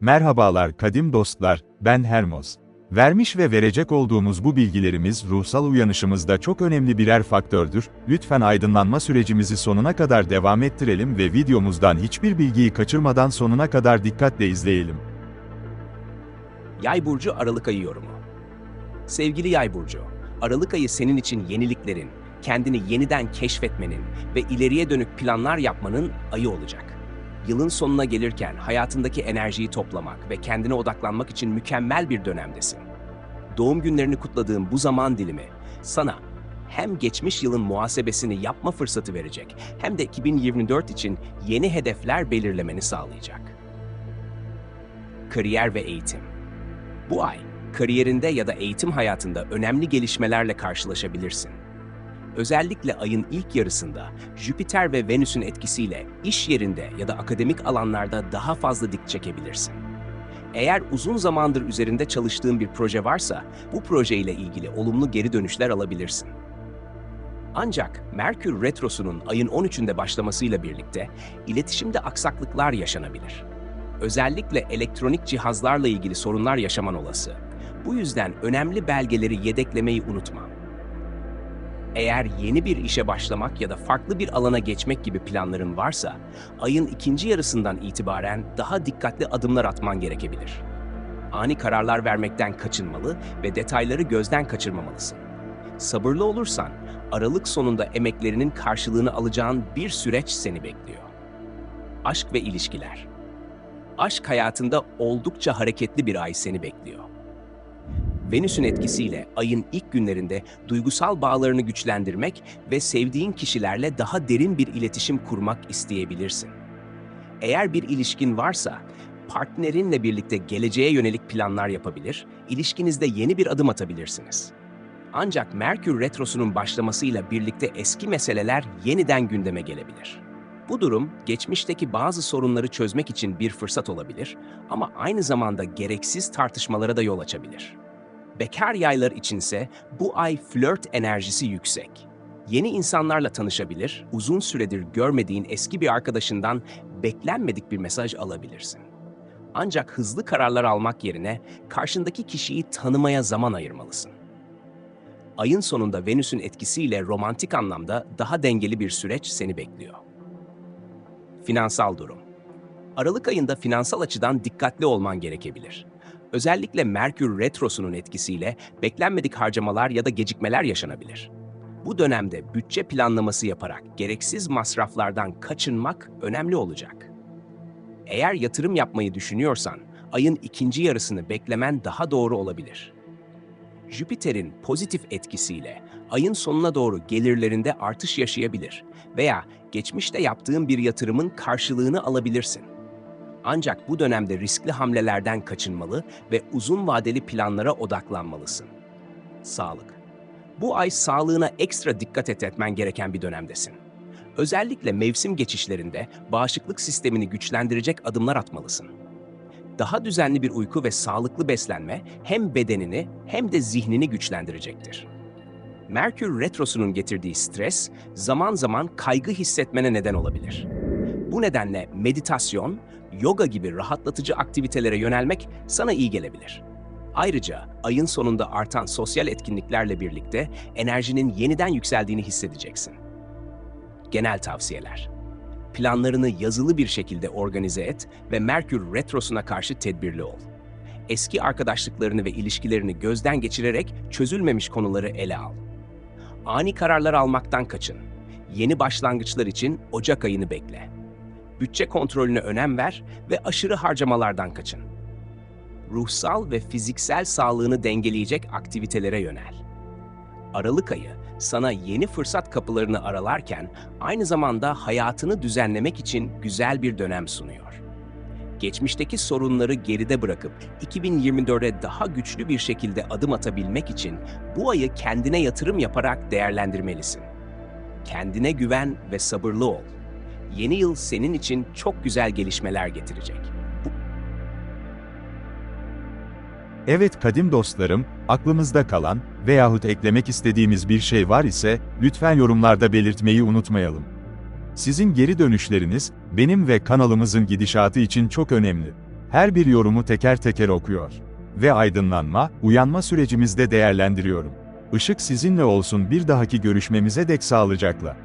Merhabalar kadim dostlar, ben Hermos. Vermiş ve verecek olduğumuz bu bilgilerimiz ruhsal uyanışımızda çok önemli birer faktördür. Lütfen aydınlanma sürecimizi sonuna kadar devam ettirelim ve videomuzdan hiçbir bilgiyi kaçırmadan sonuna kadar dikkatle izleyelim. Yay burcu Aralık ayı yorumu. Sevgili Yay burcu, Aralık ayı senin için yeniliklerin, kendini yeniden keşfetmenin ve ileriye dönük planlar yapmanın ayı olacak. Yılın sonuna gelirken hayatındaki enerjiyi toplamak ve kendine odaklanmak için mükemmel bir dönemdesin. Doğum günlerini kutladığın bu zaman dilimi sana hem geçmiş yılın muhasebesini yapma fırsatı verecek hem de 2024 için yeni hedefler belirlemeni sağlayacak. Kariyer ve eğitim bu ay kariyerinde ya da eğitim hayatında önemli gelişmelerle karşılaşabilirsin. Özellikle ayın ilk yarısında Jüpiter ve Venüs'ün etkisiyle iş yerinde ya da akademik alanlarda daha fazla dik çekebilirsin. Eğer uzun zamandır üzerinde çalıştığın bir proje varsa bu proje ile ilgili olumlu geri dönüşler alabilirsin. Ancak Merkür Retrosu'nun ayın 13'ünde başlamasıyla birlikte iletişimde aksaklıklar yaşanabilir. Özellikle elektronik cihazlarla ilgili sorunlar yaşaman olası. Bu yüzden önemli belgeleri yedeklemeyi unutma. Eğer yeni bir işe başlamak ya da farklı bir alana geçmek gibi planların varsa, ayın ikinci yarısından itibaren daha dikkatli adımlar atman gerekebilir. Ani kararlar vermekten kaçınmalı ve detayları gözden kaçırmamalısın. Sabırlı olursan, Aralık sonunda emeklerinin karşılığını alacağın bir süreç seni bekliyor. Aşk ve ilişkiler aşk hayatında oldukça hareketli bir ay seni bekliyor. Venüs'ün etkisiyle ayın ilk günlerinde duygusal bağlarını güçlendirmek ve sevdiğin kişilerle daha derin bir iletişim kurmak isteyebilirsin. Eğer bir ilişkin varsa, partnerinle birlikte geleceğe yönelik planlar yapabilir, ilişkinizde yeni bir adım atabilirsiniz. Ancak Merkür Retrosu'nun başlamasıyla birlikte eski meseleler yeniden gündeme gelebilir. Bu durum, geçmişteki bazı sorunları çözmek için bir fırsat olabilir ama aynı zamanda gereksiz tartışmalara da yol açabilir. Bekar yaylar içinse bu ay flört enerjisi yüksek. Yeni insanlarla tanışabilir, uzun süredir görmediğin eski bir arkadaşından beklenmedik bir mesaj alabilirsin. Ancak hızlı kararlar almak yerine karşındaki kişiyi tanımaya zaman ayırmalısın. Ayın sonunda Venüs'ün etkisiyle romantik anlamda daha dengeli bir süreç seni bekliyor. Finansal durum. Aralık ayında finansal açıdan dikkatli olman gerekebilir. Özellikle Merkür Retrosu'nun etkisiyle beklenmedik harcamalar ya da gecikmeler yaşanabilir. Bu dönemde bütçe planlaması yaparak gereksiz masraflardan kaçınmak önemli olacak. Eğer yatırım yapmayı düşünüyorsan, ayın ikinci yarısını beklemen daha doğru olabilir. Jüpiter'in pozitif etkisiyle ayın sonuna doğru gelirlerinde artış yaşayabilir veya geçmişte yaptığın bir yatırımın karşılığını alabilirsin. Ancak bu dönemde riskli hamlelerden kaçınmalı ve uzun vadeli planlara odaklanmalısın. Sağlık. Bu ay sağlığına ekstra dikkat et etmen gereken bir dönemdesin. Özellikle mevsim geçişlerinde bağışıklık sistemini güçlendirecek adımlar atmalısın. Daha düzenli bir uyku ve sağlıklı beslenme hem bedenini hem de zihnini güçlendirecektir. Merkür Retrosu'nun getirdiği stres zaman zaman kaygı hissetmene neden olabilir. Bu nedenle meditasyon, yoga gibi rahatlatıcı aktivitelere yönelmek sana iyi gelebilir. Ayrıca ayın sonunda artan sosyal etkinliklerle birlikte enerjinin yeniden yükseldiğini hissedeceksin. Genel tavsiyeler. Planlarını yazılı bir şekilde organize et ve Merkür Retrosu'na karşı tedbirli ol. Eski arkadaşlıklarını ve ilişkilerini gözden geçirerek çözülmemiş konuları ele al. Ani kararlar almaktan kaçın. Yeni başlangıçlar için Ocak ayını bekle. Bütçe kontrolüne önem ver ve aşırı harcamalardan kaçın. Ruhsal ve fiziksel sağlığını dengeleyecek aktivitelere yönel. Aralık ayı sana yeni fırsat kapılarını aralarken aynı zamanda hayatını düzenlemek için güzel bir dönem sunuyor. Geçmişteki sorunları geride bırakıp 2024'e daha güçlü bir şekilde adım atabilmek için bu ayı kendine yatırım yaparak değerlendirmelisin. Kendine güven ve sabırlı ol. Yeni yıl senin için çok güzel gelişmeler getirecek. Evet kadim dostlarım, aklımızda kalan veyahut eklemek istediğimiz bir şey var ise, lütfen yorumlarda belirtmeyi unutmayalım. Sizin geri dönüşleriniz, benim ve kanalımızın gidişatı için çok önemli. Her bir yorumu teker teker okuyor. Ve aydınlanma, uyanma sürecimizde değerlendiriyorum. Işık sizinle olsun bir dahaki görüşmemize dek sağlıcakla.